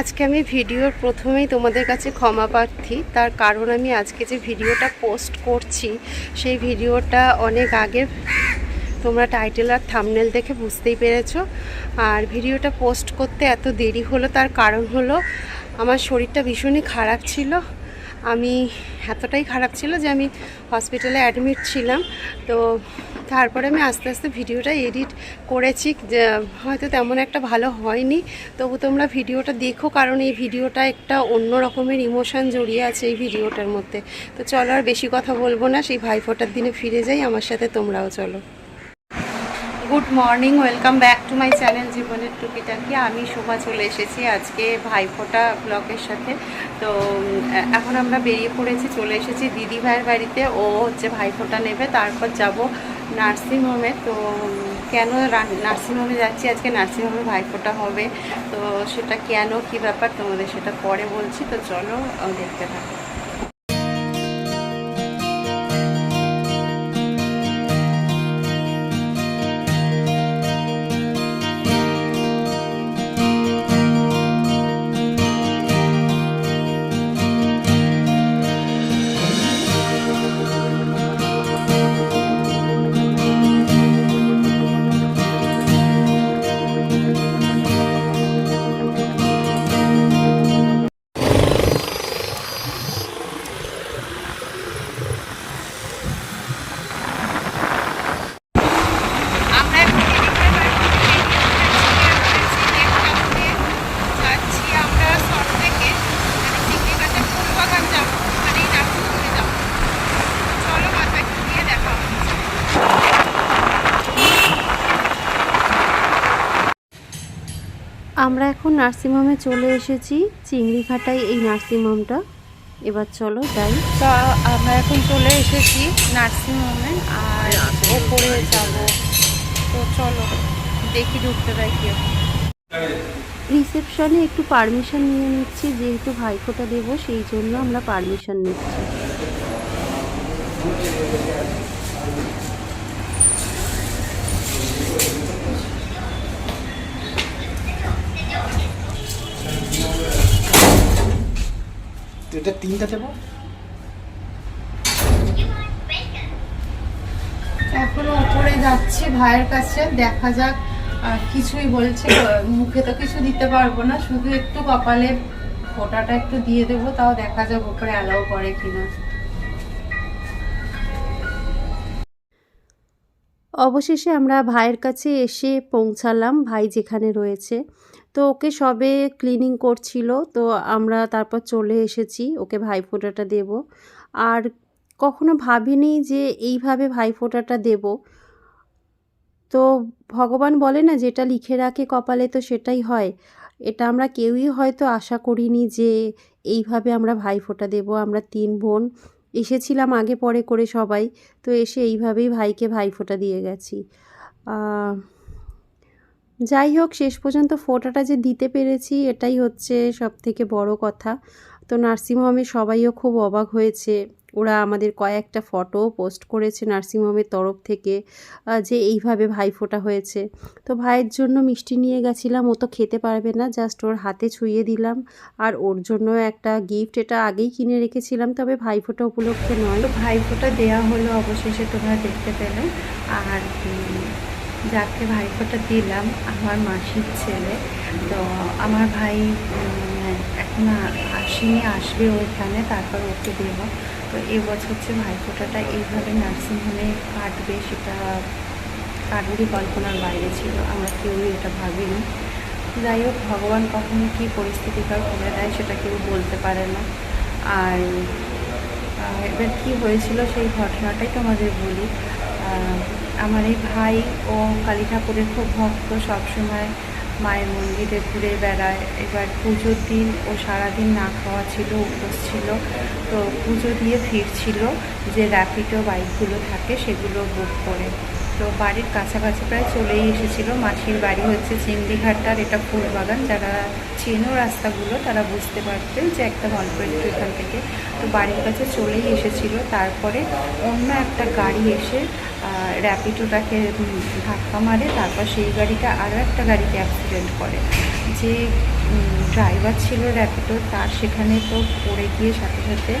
আজকে আমি ভিডিওর প্রথমেই তোমাদের কাছে ক্ষমা প্রার্থী। তার কারণ আমি আজকে যে ভিডিওটা পোস্ট করছি, সেই ভিডিওটা অনেক আগে তোমরা টাইটেল আর থামনেল দেখে বুঝতেই পেরেছ। আর ভিডিওটা পোস্ট করতে এত দেরি হলো, তার কারণ হলো আমার শরীরটা ভীষণই খারাপ ছিল। আমি এতটাই খারাপ ছিল যে আমি হসপিটালে অ্যাডমিট ছিলাম। তো তারপরে আমি আস্তে আস্তে ভিডিওটা এডিট করেছি হয়তো তেমন একটা ভালো হয়নি। তবু তোমরা ভিডিওটা দেখো, কারণ এই ভিডিওটা একটা অন্য রকমের ইমোশন জড়িয়ে আছে এই ভিডিওটার মধ্যে। তো চলো আর বেশি কথা বলব না, সেই ভাইফোঁটার দিনে ফিরে যাই, আমার সাথে তোমরাও চলো। Good morning, welcome back to my channel জীবনের টুকিটাকি। আমি শোভা চলে এসেছি আজকে ভাইফোঁটা ব্লকের সাথে। তো এখন আমরা বেরিয়ে পড়েছি, চলে এসেছি দিদি ভাইয়ের বাড়িতে। ও হচ্ছে ভাইফোঁটা নেবে, তারপর যাব নার্সিংহোমে তো কেন নার্সিংহোমে যাচ্ছি? আজকে নার্সিংহোমে ভাইফোঁটা হবে। তো, সেটা কেন, কি ব্যাপার তোমাদের সেটা পরে বলছি। তো চলো দেখতে থাকো। আমরা এখন নার্সিংহোমে চলে এসেছি চিংড়িঘাটায় এই নার্সিংহোমটা। এবার চলো যাই। তা আমরা এখন চলে এসেছি নার্সিংহোমে আর ওপরে যাব। তো চলো দেখি ঢুকতে দেয় কি রিসেপশনে একটু পারমিশন নিয়ে নিচ্ছি যেহেতু ভাইফোঁটা দেবো সেই জন্য আমরা পারমিশন নিচ্ছি। এটা তিনটা দেবো? এখনও উপরে যাচ্ছি ভাইয়ের কাছে দেখা যাক কিছুই বলছে মুখে তো কিছু দিতে পারব না শুধু একটু কপালে ফোঁটাটা একটু দিয়ে দেবো তাও দেখা যাক উপরে অ্যালাউ করে কিনা। অবশেষে আমরা ভাইয়ের কাছে এসে পৌঁছালাম ভাই যেখানে রয়েছে। তো ওকে সবে ক্লিনিং করছিল, তো আমরা তারপর চলে এসেছি, ওকে ভাইফোঁটাটা দেব। আর কখনো ভাবিনি যে এইভাবে ভাইফোঁটাটা দেব। তো ভগবান বলে না, যেটা লিখে রাখে কপালে তো সেটাই হয়। এটা আমরা কেউই হয়তো আশা করিনি যে এইভাবে আমরা ভাইফোঁটা দেব, আমরা তিন বোন। এসেছিলাম আগে পরে করে সবাই, তো এসে এইভাবেই ভাইকে ভাইফোঁটা দিয়ে গেছি। যাই হোক, শেষ পর্যন্ত ফোঁটাটা যে দিতে পেরেছি, এটাই হচ্ছে সব থেকে বড় কথা। তো নার্সিংহোমে সবাইও খুব অবাক হয়েছে। ওরা আমাদের কয়েকটা ফটো পোস্ট করেছে নার্সিংহোমের তরফ থেকে যে এইভাবে ভাইফোঁটা হয়েছে। তো ভাইয়ের জন্য মিষ্টি নিয়ে গেছিলাম, ও তো খেতে পারবে না, জাস্ট ওর হাতে ছুঁয়ে দিলাম। আর ওর জন্য একটা গিফট, এটা আগেই কিনে রেখেছিলাম, তবে ভাইফোঁটা উপলক্ষে নয়। তো ভাইফোঁটা দেওয়া হলো, অবশেষে তোমরা দেখতে পেলে। আর যাকে ভাইফোঁটা দিলাম, আমার মাসির ছেলে। তো আমার ভাই এখন আসেনি, আসবে ওইখানে, তারপর ওকে দেবো। তো এবছর হচ্ছে ভাইফোঁটাটা এইভাবে নার্সিংহোমে কাটবে, সেটা কারোরই কল্পনার বাইরে ছিল। আমরা কেউই এটা ভাবিনি। যাই হোক, ভগবান কখনো কী পরিস্থিতিকার করে দেয়, সেটা কেউ বলতে পারে না। আর এবার কী হয়েছিল সেই ঘটনাটাই তোমাদের বলি। আমার এই ভাই ও কালী ঠাকুরের খুব ভক্ত, সবসময় মায়ের মন্দিরে ঘুরে বেড়ায়। এবার পুজোর দিন ও সারাদিন না খাওয়া ছিল, উপোস ছিল। তো পুজো দিয়ে ফিরছিল যে র্যাপিডো বাইকগুলো থাকে সেগুলো বুক করে। তো বাড়ির কাছাকাছি প্রায় চলেই এসেছিল। মাসির বাড়ি হচ্ছে চিংড়িঘাটার এটা ফুলবাগান। যারা চেনো রাস্তাগুলো, তারা বুঝতে পারবে যে একটা অল্প একটু এখান থেকে। তো বাড়ির কাছে চলেই এসেছিল। তারপরে অন্য একটা গাড়ি এসে র্যাপিডোটাকে ধাক্কা মারে। তারপর সেই গাড়িটা আরও একটা গাড়িতে অ্যাক্সিডেন্ট করে। যে ড্রাইভার ছিল র্যাপিডো, তার সেখানে তো পড়ে গিয়ে সাথে সাথে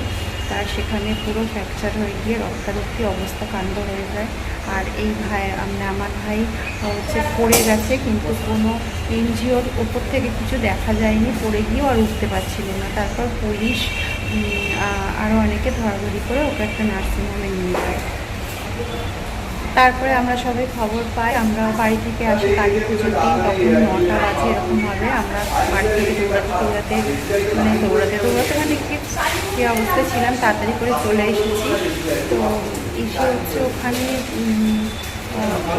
তার সেখানে পুরো ফ্র্যাকচার হয়ে গিয়ে রক্তারক্তি অবস্থা কাণ্ড হয়ে যায়। আর এই ভাই মানে আমার ভাই হচ্ছে পড়ে গেছে, কিন্তু কোনো এনজিওর ওপর থেকে কিছু দেখা যায়নি। পড়ে গিয়েও আর উঠতে পারছিল না। তারপর পুলিশ আরও অনেকে ধরাধরি করে ওকে একটা নার্সিংহোমে নিয়ে যায়। তারপরে আমরা সবাই খবর পাই, আমরা বাড়ি থেকে আসি, কালী পুজোর দিন, তখন নটা বাজে এরকম হবে, আমরা বাড়ি থেকে দৌড়াতে দৌড়াতে মানে দৌড়াতে দৌড়াতে মানে কি অবস্থায় ছিলাম, তাড়াতাড়ি করে চলে এসেছি। তো এসে হচ্ছে ওখানে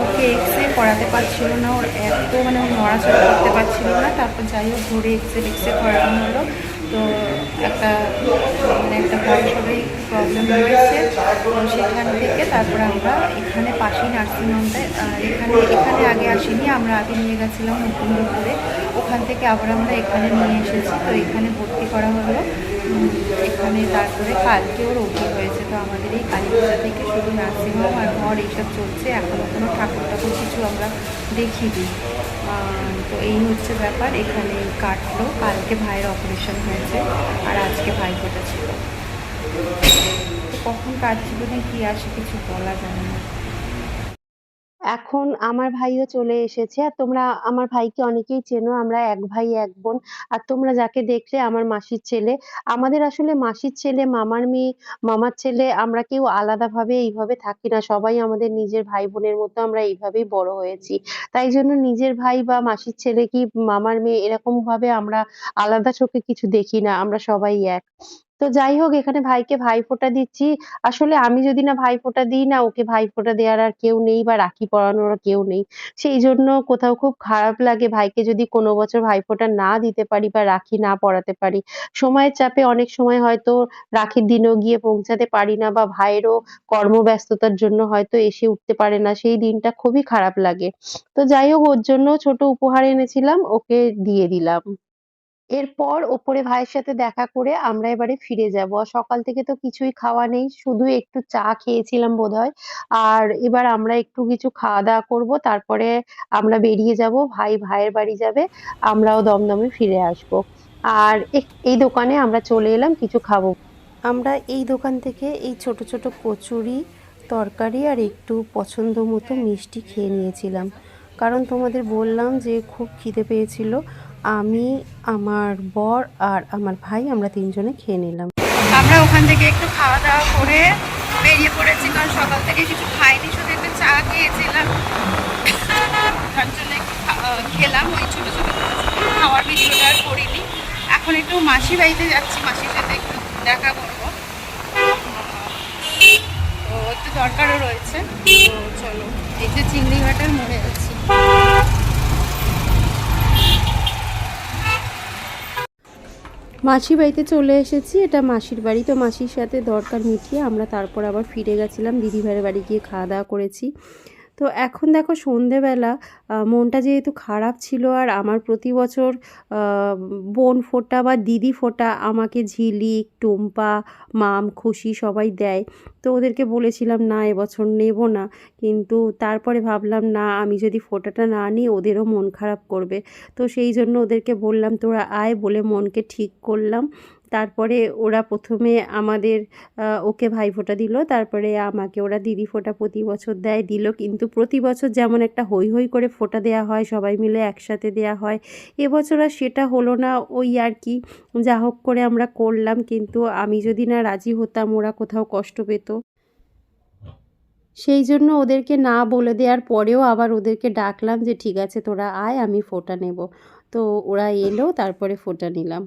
ওকে এক্স রে করাতে পারছিল না ওর এত মানে ও নড়াচড়া করতে পারছিল না, তারপর যাই হোক ধরে এক্স রে এক্স রে করানো হলো। তো একটা মানে একটা বয়সেরই প্রবলেম রয়েছে। তো সেখান থেকে তারপরে আমরা এখানে পাশেই নার্সিংহোমটায় আহ, এখানে এখানে আগে আসিনি আমরা আগে নিয়ে গেছিলাম মুকুন্দপুরে ওখান থেকে আবার আমরা এখানে নিয়ে এসেছি তো এখানে ভর্তি করা হলো। এখানে তারপরে কালকে ওর ওটি হয়েছে তো আমাদের এই কালী পূজা থেকে শুধু নার্সিংহোম আর ঘর এইসব চলছে। এখনও কোনো ঠাকুর ঠাকুর কিছু আমরা দেখিনি। তো এই হচ্ছে ব্যাপার। এখানে কাটলো। কালকে ভাইয়ের অপারেশন হয়েছে আর আজকে ভাই কেটেছিল কখন কাটছিল না কি আসে কিছু বলা যায় না। এখন আমার ভাইও চলে এসেছে আর তোমরা আমার ভাইকে অনেকেই চেনো, আমরা এক ভাই, এক বোন। আর তোমরা যাকে দেখলে আমার মাসির ছেলে। আমাদের আসলে মাসির ছেলে, মামার মেয়ে, মামার ছেলে আমরা কেউ আলাদাভাবে এইভাবে থাকি না। সবাই আমাদের নিজের ভাই বোনের মতো আমরা এইভাবেই বড় হয়েছি। তাই জন্য নিজের ভাই বা মাসির ছেলে কি মামার মেয়ে এরকম ভাবে আমরা আলাদা চোখে কিছু দেখি না, আমরা সবাই এক। তো যাই হোক, এখানে ভাইকে ভাইফোঁটা দিচ্ছি। আসলে আমি যদি না ভাইফোঁটা দিই না, ওকে ভাইফোঁটা দেওয়ার আর কেউ নেই বা রাখি পরানোর কেউ নেই। সেই জন্য কোথাও খুব খারাপ লাগে ভাইকে যদি কোনো বছর ভাইফোঁটা না দিতে পারি বা রাখি না পরাতে পারি। সময়ের চাপে অনেক সময় হয়তো রাখির দিনেও গিয়ে পৌঁছাতে পারি না বা ভাইয়েরও কর্মব্যস্ততার জন্য হয়তো এসে উঠতে পারে না। সেই দিনটা খুবই খারাপ লাগে। তো যাই হোক, ওর জন্য ছোট উপহার এনেছিলাম, ওকে দিয়ে দিলাম। এরপর ওপরে ভাইয়ের সাথে দেখা করে আমরা এবারে ফিরে যাব। সকাল থেকে তো কিছুই খাওয়া নেই, শুধু একটু চা খেয়েছিলাম বোধহয়। আর এবার আমরা একটু কিছু খাওয়া দাওয়া করব, তারপরে আমরা বেরিয়ে যাব, ভাই ভাইয়ের বাড়ি যাবে, আমরাও দমদমে ফিরে আসব। আর এই দোকানে আমরা চলে এলাম, কিছু খাব। আমরা এই দোকান থেকে এই ছোট ছোট কচুরি, তরকারি আর একটু পছন্দ মতো মিষ্টি খেয়ে নিয়েছিলাম। কারণ তোমাদের বললাম যে খুব খিদে পেয়েছিল আমি, আমার বর আর আমার ভাই আমরা তিনজনে খেয়ে নিলাম। আমরা ওখান থেকে একটু খাওয়া দাওয়া করে বেরিয়ে পড়েছি, কারণ সকাল থেকে কিছু খাইনি, শুধু একটু চা খেয়েছিলাম। খেলাম, ওই ছোটো ছোটো খাওয়ার ভিডিওটা আর করিনি। এখন একটু মাসি বাড়িতে যাচ্ছি, মাসির সাথে একটু দেখা করব। তো একটু দরকারও রয়েছে। তো চলো, এই যে চিংড়ি ঘাটের মোড়ে আছি। মাসির বাড়িতে চলে এসেছি, এটা মাসির বাড়ি। তো মাসির সাথে দরকার মিটিয়ে আমরা তারপর আবার ফিরে গেছিলাম, দিদিভাইয়ের বাড়ি গিয়ে খাওয়া দাওয়া করেছি। তো এখন দেখো সন্ধেবেলা মনটা যেহেতু খারাপ ছিল আর আমার প্রতি বছর বোন ফোঁটা বা দিদি ফোঁটা আমাকে ঝিলিক টুম্পা, মাম, খুশি সবাই দেয়। তো ওদেরকে বলেছিলাম, না, এবছর নেব না। কিন্তু তারপরে ভাবলাম, না, আমি যদি ফোটাটা না নিই, ওদেরও মন খারাপ করবে। তো সেই জন্য ওদেরকে বললাম, তোরা আয় বলে মনকে ঠিক করলাম। তারপরে ওরা প্রথমে আমাদের ওকে ভাইফোঁটা দিল, তারপরে আমাকে ওরা দিদি ফোঁটা প্রতি বছর দেয়, দিল। কিন্তু প্রতি বছর যেমন একটা হই হই করে ফোঁটা দেওয়া হয়, সবাই মিলে একসাথে দেওয়া হয়। এবছর আর সেটা হলো না ওই আর কি, যা হোক করে আমরা করলাম। কিন্তু আমি যদি না রাজি হতাম, ওরা কোথাও কষ্ট পেত। সেই জন্য ওদেরকে না বলে দেওয়ার পরেও আবার ওদেরকে ডাকলাম যে, ঠিক আছে, তোরা আয়, আমি ফোঁটা নেব। তো ওরা এলো, তারপরে ফোঁটা নিলাম।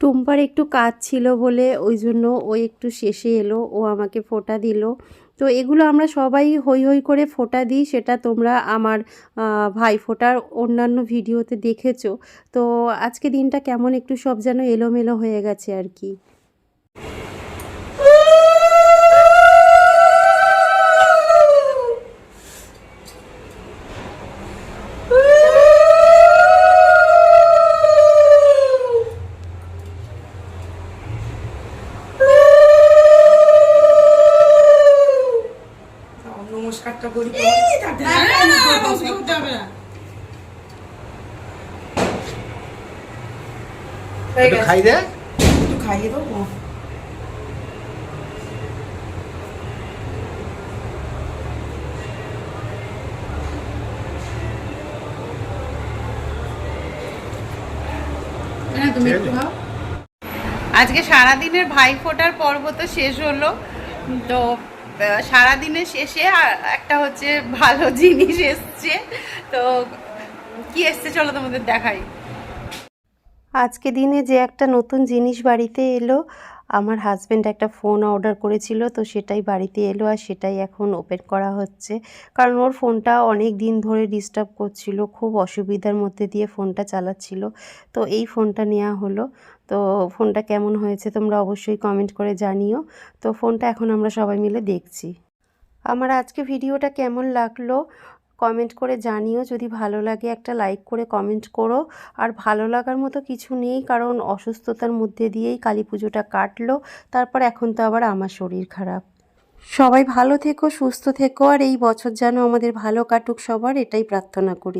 টুম্পার একটু কাজ ছিল বলে ওই জন্য ও একটু শেষে এলো, ও আমাকে ফোটা দিল। তো এগুলো আমরা সবাই হই হই করে ফোটা দিই, সেটা তোমরা আমার ভাই ফোটার অন্যান্য ভিডিওতে দেখেছ। তো আজকে দিনটা কেমন একটু সব যেন এলোমেলো হয়ে গেছে আর কি। একটু গেছে। খাই দে। একটু খাইয়ে দেবো। তুমি একটু খাও। আজকে সারাদিনের ভাই ফোটার পর্ব তো শেষ হলো। তো সারাদিনের শেষে একটা হচ্ছে ভালো জিনিস এসছে। তো কি এসছে চলো তোমাদের দেখাই। আজকে দিনে যে একটা নতুন জিনিস বাড়িতে এলো, আমার হাজব্যান্ড একটা ফোন অর্ডার করেছিল, তো সেটাই বাড়িতে এলো আর সেটাই এখন ওপেন করা হচ্ছে। কারণ ওর ফোনটা অনেক দিন ধরে ডিস্টার্ব করছিল, খুব অসুবিধার মধ্যে দিয়ে ফোনটা চালাচ্ছিল। তো এই ফোনটা নেওয়া হলো। তো ফোনটা কেমন হয়েছে তোমরা অবশ্যই কমেন্ট করে জানিও। তো ফোনটা এখন আমরা সবাই মিলে দেখছি। আমার আজকে ভিডিওটা কেমন লাগল কমেন্ট করে জানিও। যদি ভালো লাগে একটা লাইক করে কমেন্ট করো। আর ভালো লাগার মতো কিছু নেই কারণ অসুস্থতার মধ্যে দিয়েই কালী পুজোটা কাটলো। তারপর এখন তো আবার আমার শরীর খারাপ। সবাই ভালো থেকো, সুস্থ থেকো। আর এই বছর যেন আমাদের ভালো কাটুক সবার, এটাই প্রার্থনা করি।